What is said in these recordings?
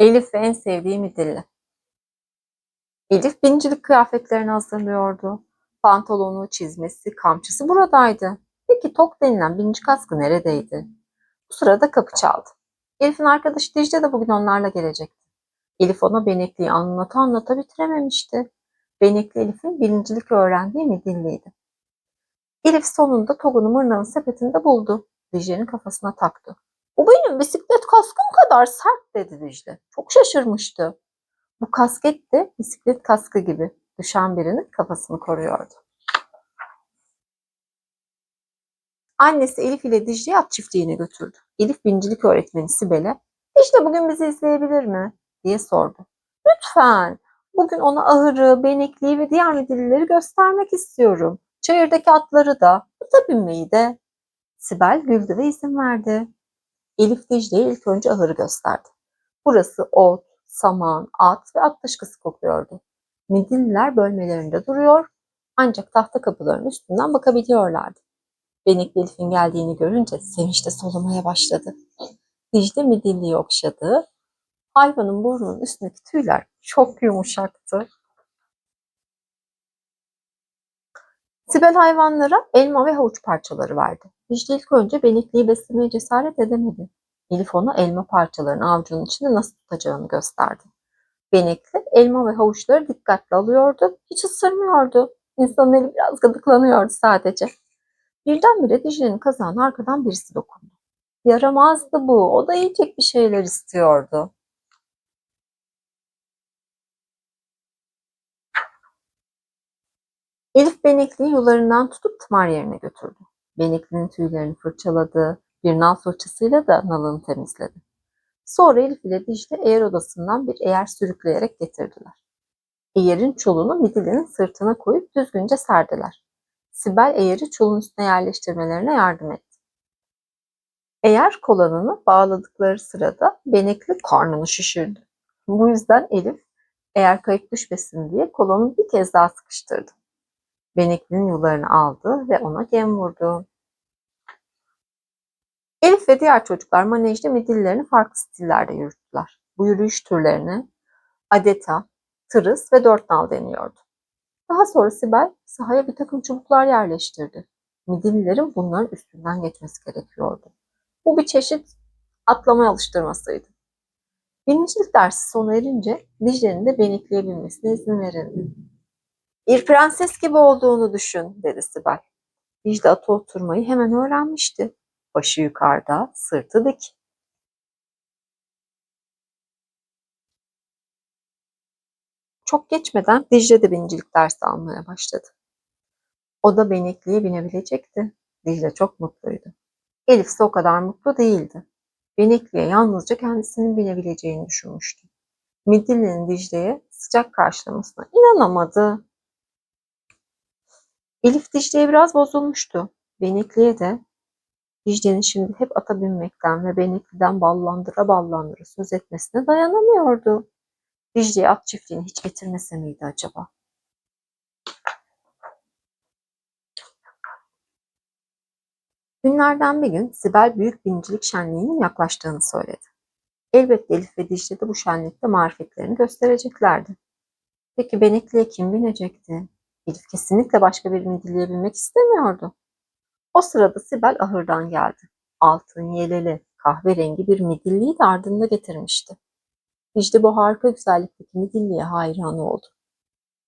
Elif ve en sevdiği midilli. Elif binicilik kıyafetlerini hazırlıyordu. Pantolonu, çizmesi, kamçısı buradaydı. Peki tok denilen binici kaskı neredeydi? Bu sırada kapı çaldı. Elif'in arkadaşı Dicle de bugün onlarla gelecekti. Elif ona Benekli'yi anlata anlata bitirememişti. Benekli Elif'in birincilik öğrendiği midilliydi. Elif sonunda Togun'u Mırna'nın sepetinde buldu. Dicle'nin kafasına taktı. Bu benim bisiklet kaskım kadar sert dedi Dicle. Çok şaşırmıştı. Bu kasket de bisiklet kaskı gibi düşen birinin kafasını koruyordu. Annesi Elif ile Dicle'yi at çiftliğine götürdü. Elif bincilik öğretmeni Sibel'e Dicle bugün bizi izleyebilir mi? diye sordu. Lütfen. Bugün ona ahırı, benekliği ve diğer midillileri göstermek istiyorum. Çayırdaki atları da, ata binmeyi de. Sibel güldü ve izin verdi. Elif Dicle'ye ilk önce ahırı gösterdi. Burası ot, saman, at ve at dışkısı kokuyordu. Midilliler bölmelerinde duruyor ancak tahta kapıların üstünden bakabiliyorlardı. Benekli Elif'in geldiğini görünce sevinçle solumaya başladı. Dicle midilliyi okşadı. Hayvanın burnunun üstündeki tüyler çok yumuşaktı. Sibel hayvanlara elma ve havuç parçaları verdi. Dicle ilk önce Benekli'yi beslemeye cesaret edemedi. Elif ona elma parçalarını avucunun içinde nasıl tutacağını gösterdi. Benekli elma ve havuçları dikkatli alıyordu, hiç ısırmıyordu. İnsanın eli biraz gıdıklanıyordu sadece. Birdenbire Dicle'nin kazağına arkadan birisi dokundu. Yaramazdı bu, o da yiyecek bir şeyler istiyordu. Elif Benekli'yi yularından tutup tımar yerine götürdü. Benekli'nin tüylerini fırçaladı, bir nal fırçasıyla da nalını temizledi. Sonra Elif ile Dicle eğer odasından bir eğer sürükleyerek getirdiler. Eğerin çulunu Midilli'nin sırtına koyup düzgünce serdiler. Sibel eğeri çulun üstüne yerleştirmelerine yardım etti. Eğer kolanını bağladıkları sırada Benekli karnını şişirdi. Bu yüzden Elif eğer kayıp düşmesin diye kolonu bir kez daha sıkıştırdı. Benekli'nin yularını aldı ve ona gem vurdu. Elif ve diğer çocuklar manejde midillerini farklı stillerde yürüttüler. Bu yürüyüş türlerini adeta, tırıs ve dört nal deniyordu. Daha sonra Sibel sahaya bir takım çubuklar yerleştirdi. Midillilerin bunların üstünden geçmesi gerekiyordu. Bu bir çeşit atlama alıştırmasıydı. Birincilik dersi sona erince Dicle'nin de Benekli'ye binmesine izin verildi. Bir prenses gibi olduğunu düşün, dedi Sibel. Dicle ata oturmayı hemen öğrenmişti. Başı yukarıda, sırtı dik. Çok geçmeden Dicle de binicilik dersi almaya başladı. O da benekliye binebilecekti. Dicle çok mutluydu. Elif ise o kadar mutlu değildi. Benekliye yalnızca kendisinin binebileceğini düşünmüştü. Midilli'nin Dicle'ye sıcak karşılamasına inanamadı. Elif Dicle'ye biraz bozulmuştu. Benekli'ye de Dicle'nin şimdi hep ata binmekten ve Benekli'den ballandıra ballandıra söz etmesine dayanamıyordu. Dicle'ye at çiftliğini hiç getirmese miydi acaba? Günlerden bir gün Sibel büyük binicilik şenliğinin yaklaştığını söyledi. Elbette Elif ve Dicle de bu şenlikte marifetlerini göstereceklerdi. Peki Benekli'ye kim binecekti? Elif kesinlikle başka bir midilliye binmek istemiyordu. O sırada Sibel ahırdan geldi. Altın yeleli, kahverengi bir midilliyi de ardında getirmişti. Dicle bu harika güzellikteki midilliye hayran oldu.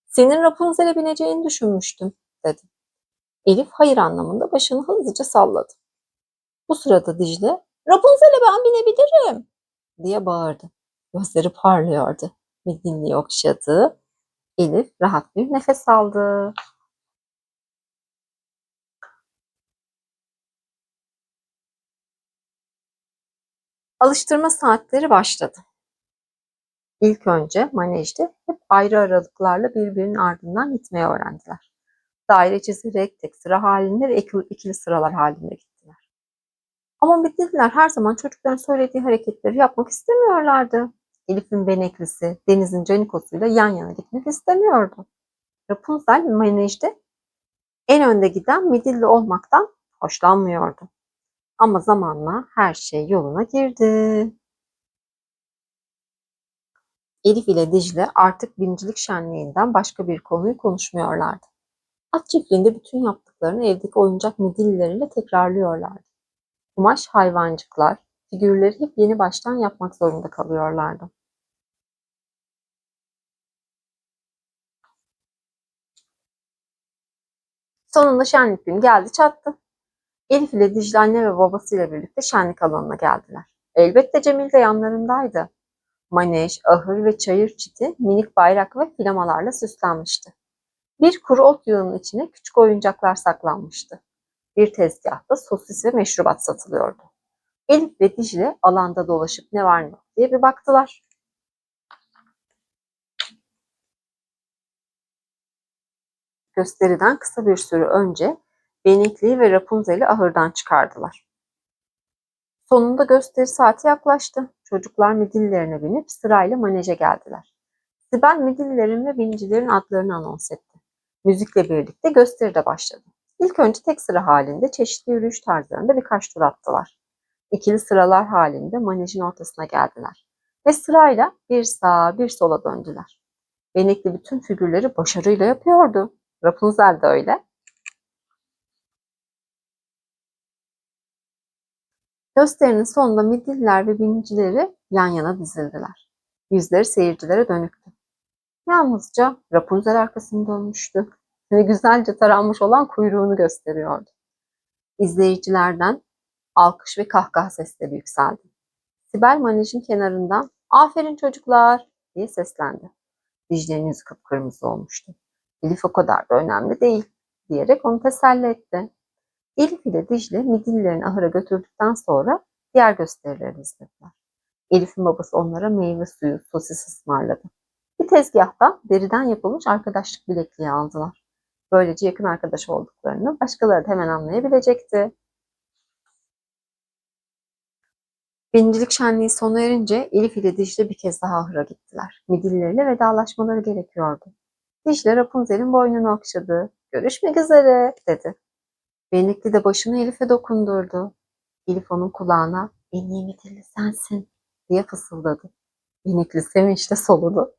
Senin Rapunzel'e bineceğini düşünmüştüm, dedi. Elif hayır anlamında başını hızlıca salladı. Bu sırada Dicle, Rapunzel'e ben binebilirim, diye bağırdı. Gözleri parlıyordu. Midilliyi okşadı. Elif rahat bir nefes aldı. Alıştırma saatleri başladı. İlk önce manejde hep ayrı aralıklarla birbirinin ardından gitmeyi öğrendiler. Daire çizerek tek sıra halinde ve ikili, sıralar halinde gittiler. Ama midilliler her zaman çocukların söylediği hareketleri yapmak istemiyorlardı. Elif'in beneklisi, Deniz'in canikosuyla yan yana gitmek istemiyordu. Rapunzel manejde en önde giden midilli olmaktan hoşlanmıyordu. Ama zamanla her şey yoluna girdi. Elif ile Dicle artık birincilik şenliğinden başka bir konuyu konuşmuyorlardı. At çiftliğinde bütün yaptıklarını evdeki oyuncak midillileriyle tekrarlıyorlardı. Kumaş hayvancıklar, figürleri hep yeni baştan yapmak zorunda kalıyorlardı. Sonunda şenlik günü geldi çattı. Elif ile Dicle anne ve babasıyla birlikte şenlik alanına geldiler. Elbette Cemil de yanlarındaydı. Manej, ahır ve çayır çiti minik bayrak ve flamalarla süslenmişti. Bir kuru ot yığının içine küçük oyuncaklar saklanmıştı. Bir tezgahta sosis ve meşrubat satılıyordu. Elif ve Dicle alanda dolaşıp ne var ne yok diye bir baktılar. Gösteriden kısa bir süre önce Benikli'yi ve Rapunzel'i ahırdan çıkardılar. Sonunda gösteri saati yaklaştı. Çocuklar midillerine binip sırayla maneje geldiler. Sibel midillerin ve binicilerin adlarını anons etti. Müzikle birlikte gösteri de başladı. İlk önce tek sıra halinde çeşitli yürüyüş tarzlarında birkaç tur attılar. İkili sıralar halinde manejin ortasına geldiler. Ve sırayla bir sağa bir sola döndüler. Benekli bütün figürleri başarıyla yapıyordu. Rapunzel de öyle. Gösterinin sonunda midilliler ve binicileri yan yana dizildiler. Yüzleri seyircilere dönüktü. Yalnızca Rapunzel arkasını dönmüştü ve güzelce taranmış olan kuyruğunu gösteriyordu. İzleyicilerden alkış ve kahkaha sesleri yükseldi. Sibel manejin kenarından aferin çocuklar diye seslendi. Dicle'nin yüzü kıpkırmızı olmuştu. Elif o kadar da önemli değil diyerek onu teselli etti. Elif ile Dicle midillerini ahıra götürdükten sonra diğer gösterileri izlediler. Elif'in babası onlara meyve suyu, sosis ısmarladı. Bir tezgahta deriden yapılmış arkadaşlık bilekliği aldılar. Böylece yakın arkadaş olduklarını başkaları da hemen anlayabilecekti. Birincilik şenliği sona erince Elif ile Dicle bir kez daha ahıra gittiler. Midilleriyle vedalaşmaları gerekiyordu. Dicle Rapunzel'in boynunu okşadı. Görüşmek üzere dedi. Benekli de başını Elif'e dokundurdu. Elif onun kulağına en midilli sensin diye fısıldadı. Benekli sevinçle soludu.